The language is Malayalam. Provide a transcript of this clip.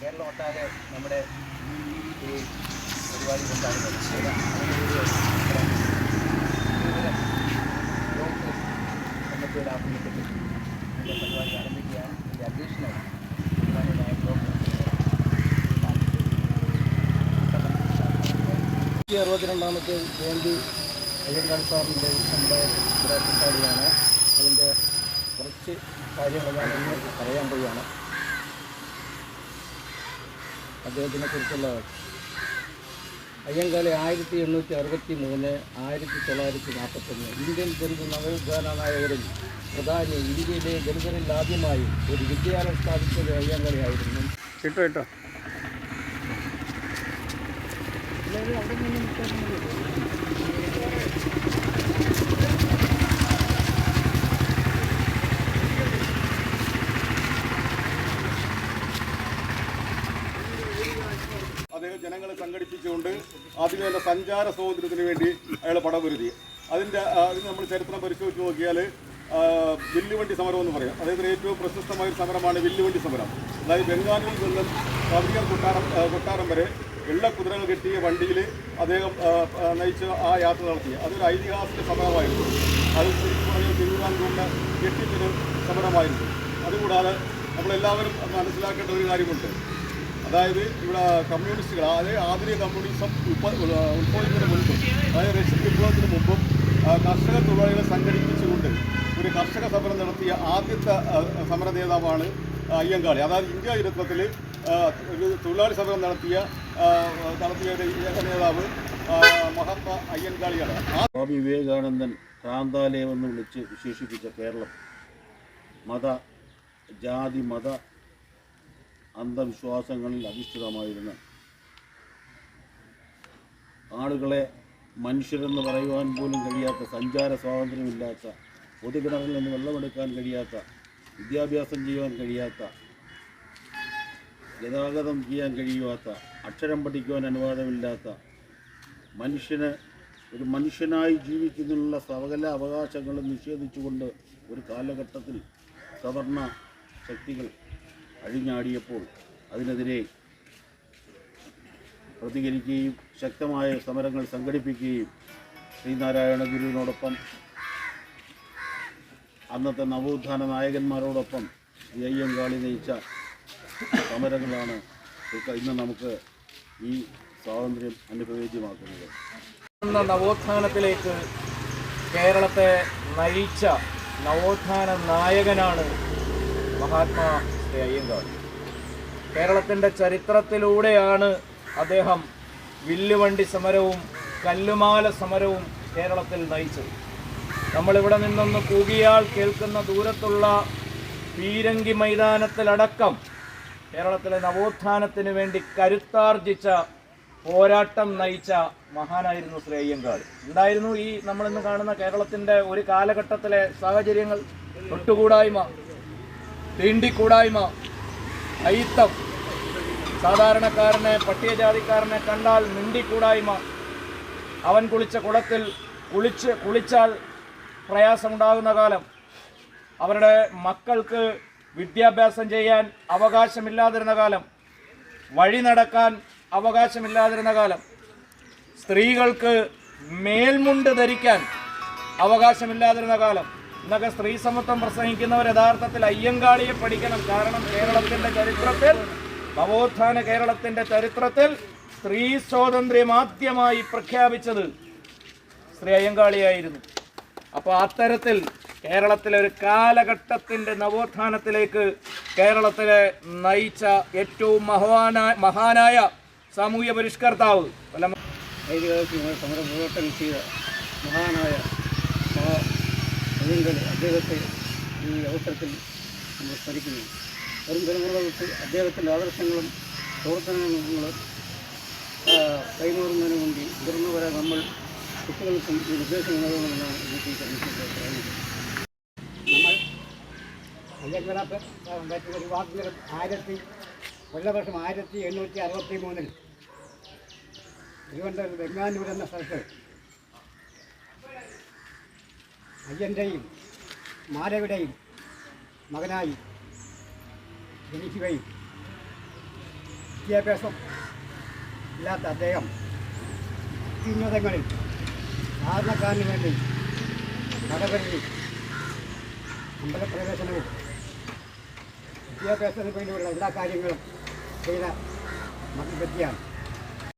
കേരളം ഒട്ടാകെ നമ്മുടെ ഈ പരിപാടി കൊണ്ടാണ് ബ്ലോക്ക് കമ്മിറ്റിയുടെ പരിപാടി ആരംഭിക്കുകയാണ് ഇതിന്റെ അധ്യക്ഷനായി അറുപത്തിരണ്ടാമത്തെ ജയന്തി അയ്യങ്കാൾ സാറിന്റെ നമ്മുടെ പരിപാടിയാണ് അതിന്റെ കുറച്ച് കാര്യങ്ങൾ ഞാൻ പറയാൻ പോവുകയാണ്. അദ്ദേഹത്തിനെ കുറിച്ചുള്ള അയ്യങ്കാളി ആയിരത്തി എണ്ണൂറ്റി അറുപത്തി മൂന്ന് ആയിരത്തി തൊള്ളായിരത്തി നാൽപ്പത്തൊന്ന്. ഇന്ത്യൻ ദളിത് നവോത്ഥാനനായകരിൽ പ്രധാനി ഇന്ത്യയിലെ ദളിതരിൽ ആദ്യമായി ഒരു വിദ്യാലയം സ്ഥാപിച്ചത് അയ്യങ്കാളിയായിരുന്നു കേട്ടോ കേട്ടോ. അദ്ദേഹം ജനങ്ങളെ സംഘടിപ്പിച്ചുകൊണ്ട് ആദ്യം തന്നെ സഞ്ചാര സ്വാതന്ത്ര്യത്തിന് വേണ്ടി അയാൾ പടപൊരുതി അതിന്റെ അതിന് നമ്മൾ ചരിത്രം പരിശോധിച്ച് നോക്കിയാൽ വില്ലുവണ്ടി സമരം എന്ന് പറയാം. അതായത് ഏറ്റവും പ്രശസ്തമായ സമരമാണ് വില്ലുവണ്ടി സമരം. അതായത് ബംഗാളിൽ നിന്നും കവിയർ കൊട്ടാരം കൊട്ടാരം വരെ വെള്ള കുതിരകൾ കെട്ടിയ വണ്ടിയിൽ അദ്ദേഹം നയിച്ച് ആ യാത്ര നടത്തി. അതൊരു ഐതിഹാസിക സമരമായിരുന്നു. അത് ശരിക്കും പറഞ്ഞാൽ തിരുവിതാംകൂറിന്റെ കെട്ടിപ്പിന് സമരമായിരുന്നു. അതുകൂടാതെ നമ്മളെല്ലാവരും മനസ്സിലാക്കേണ്ട ഒരു കാര്യമുണ്ട്. അതായത് ഇവിടെ കമ്മ്യൂണിസ്റ്റുകൾ അതായത് ആധുനിക കമ്മ്യൂണിസം ഉത്ഭവിക്കുന്നതിന് മുൻപും അതായത് റഷ്യൻ വിപ്ലവത്തിന് മുമ്പും കർഷക തൊഴിലാളികളെ സംഘടിപ്പിച്ചുകൊണ്ട് ഒരു കർഷക സമരം നടത്തിയ ആദ്യത്തെ സമര നേതാവാണ് അയ്യങ്കാളി. അതായത് ഇന്ത്യ ചരിത്രത്തിൽ ഒരു തൊഴിലാളി സമരം നടത്തിയ നടത്തിയ ഒരു നേതാവ് മഹാത്മാ അയ്യങ്കാളിയാണ്. സ്വാമി വിവേകാനന്ദൻ ക്രാന്താലയം എന്ന് വിളിച്ച് വിശേഷിപ്പിച്ച കേരളം. മത ജാതി മത അന്ധവിശ്വാസങ്ങളിൽ അധിഷ്ഠിതമായിരുന്നു ആളുകളെ മനുഷ്യരെന്ന് പറയുവാൻ പോലും കഴിയാത്ത സഞ്ചാര സ്വാതന്ത്ര്യമില്ലാത്ത പൊതുകിണറിൽ നിന്ന് വെള്ളമെടുക്കാൻ കഴിയാത്ത വിദ്യാഭ്യാസം ചെയ്യുവാൻ കഴിയാത്ത ഗതാഗതം ചെയ്യാൻ കഴിയാത്ത അക്ഷരം പഠിക്കുവാൻ അനുവാദമില്ലാത്ത മനുഷ്യന് ഒരു മനുഷ്യനായി ജീവിക്കുന്നതിനുള്ള സകല അവകാശങ്ങളും നിഷേധിച്ചുകൊണ്ട് ഒരു കാലഘട്ടത്തിൽ സവർണ ശക്തികൾ അഴിഞ്ഞാടിയപ്പോൾ അതിനെതിരെ പ്രതികരിക്കുകയും ശക്തമായ സമരങ്ങൾ സംഘടിപ്പിക്കുകയും ശ്രീനാരായണ ഗുരുവിനോടൊപ്പം അന്നത്തെ നവോത്ഥാന നായകന്മാരോടൊപ്പം ശ്രീ കാളി നയിച്ച സമരങ്ങളാണ് ഇന്ന് നമുക്ക് ഈ സ്വാതന്ത്ര്യം അനുഭവേദ്യമാക്കുന്നത്. നവോത്ഥാനത്തിലേക്ക് കേരളത്തെ നയിച്ച നവോത്ഥാന നായകനാണ് മഹാത്മാ ശ്രീ അയ്യങ്കാളി കേരളത്തിന്റെ ചരിത്രത്തിലൂടെയാണ് അദ്ദേഹം വില്ലുവണ്ടി സമരവും കല്ലുമാല സമരവും കേരളത്തിൽ നയിച്ചത്. നമ്മളിവിടെ നിന്നൊന്ന് കൂകിയാൽ കേൾക്കുന്ന ദൂരത്തുള്ള പീരങ്കി മൈതാനത്തിലടക്കം കേരളത്തിലെ നവോത്ഥാനത്തിന് വേണ്ടി കരുത്താർജിച്ച പോരാട്ടം നയിച്ച മഹാനായിരുന്നു ശ്രീ അയ്യങ്കാളി. ഉണ്ടായിരുന്നു ഈ നമ്മളിന്ന് കാണുന്ന കേരളത്തിന്റെ ഒരു കാലഘട്ടത്തിലെ സാഹചര്യങ്ങൾ? തൊട്ടുകൂടായ്മ. തീണ്ടിക്കൂടായ്മ അയിത്തം സാധാരണക്കാരനെ പട്ടികജാതിക്കാരനെ കണ്ടാൽ മിണ്ടിക്കൂടായ്മ. അവൻ കുളിച്ച കുളത്തിൽ കുളിച്ച് കുളിച്ചാൽ പ്രയാസമുണ്ടാകുന്ന കാലം. അവരുടെ മക്കൾക്ക് വിദ്യാഭ്യാസം ചെയ്യാൻ അവകാശമില്ലാതിരുന്ന കാലം. വഴി നടക്കാൻ അവകാശമില്ലാതിരുന്ന കാലം. സ്ത്രീകൾക്ക് മേൽമുണ്ട് ധരിക്കാൻ അവകാശമില്ലാതിരുന്ന കാലം. ഇന്നൊക്കെ സ്ത്രീ സമത്വം പ്രസംഗിക്കുന്നവർ യഥാർത്ഥത്തിൽ അയ്യങ്കാളിയെ പഠിക്കണം. കാരണം കേരളത്തിന്റെ ചരിത്രത്തിൽ നവോത്ഥാന കേരളത്തിന്റെ ചരിത്രത്തിൽ സ്ത്രീ സ്വാതന്ത്ര്യം ആദ്യമായി പ്രഖ്യാപിച്ചത് ശ്രീ അയ്യങ്കാളിയായിരുന്നു. അപ്പോൾ അത്തരത്തിൽ കേരളത്തിലെ ഒരു കാലഘട്ടത്തിന്റെ നവോത്ഥാനത്തിലേക്ക് കേരളത്തിലെ നയിച്ച ഏറ്റവും മഹാനായ മഹാനായ സാമൂഹ്യ പരിഷ്കർത്താവ് സമര ചെയ്ത മഹാനായ മഹാ അയ്യങ്കാളി അദ്ദേഹത്തെ ഈ അവസരത്തിൽ നമ്മൾ സ്മരിക്കുന്നു. വരും തലമുറകൾക്ക് അദ്ദേഹത്തിന്റെ ആദർശങ്ങളും പ്രവർത്തനങ്ങളും കൈമാറുന്നതിന് വേണ്ടി മുതിർന്നു വരാൻ നമ്മൾ കുട്ടികൾക്കും ഈ നിർദ്ദേശം നൽകണമെന്നാണ് എനിക്ക് കമ്മിറ്റിയുടെ പറയുന്നത് നമ്മൾ അയ്യക്കട ഒരു വാക്ക് ആയിരത്തി കൊല്ലവർഷം ആയിരത്തി എണ്ണൂറ്റി അറുപത്തി മൂന്നിൽ തിരുവനന്തപുരം വെങ്ങാനൂർ എന്ന സ്ഥലത്ത് അയ്യന്റെയും മാലയുടെയും മകനായി ജനിക്കുകയും വിദ്യാഭ്യാസം ഇല്ലാത്ത അദ്ദേഹം അത്യുന്നതങ്ങളിൽ സാധാരണക്കാരന് വേണ്ടി നടപടി അമ്പലപ്രവേശനവും വിദ്യാഭ്യാസത്തിന് വേണ്ടിയുള്ള എല്ലാ കാര്യങ്ങളും ചെയ്ത മതിപ്പറ്റിയാണ്